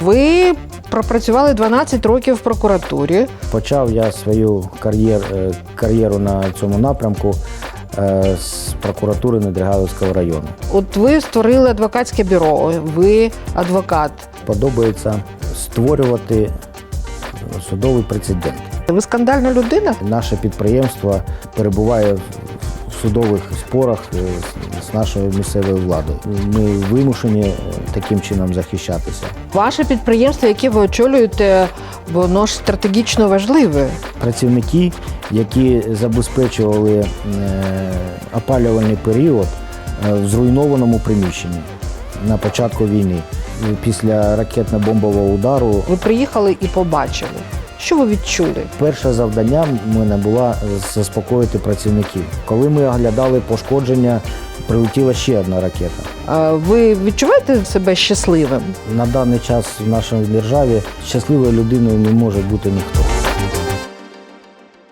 Ви пропрацювали 12 років в прокуратурі. Почав я свою кар'єр, е, кар'єру на цьому напрямку е, з прокуратури Недригайловського району. От ви створили адвокатське бюро, ви адвокат. Подобається створювати судовий прецедент. Ви скандальна людина? Наше підприємство перебуває в судових спорах е, з- нашою місцевою владою. Ми вимушені таким чином захищатися. Ваше підприємство, яке ви очолюєте, воно ж стратегічно важливе. Працівники, які забезпечували е, опалювальний період е, в зруйнованому приміщенні на початку війни. Після ракетно-бомбового удару Ви приїхали і побачили. Що ви відчули? перше завдання в мене було заспокоїти працівників. Коли ми оглядали пошкодження, прилетіла ще одна ракета. А Ви відчуваєте себе щасливим? На даний час в нашій державі щасливою людиною не може бути ніхто.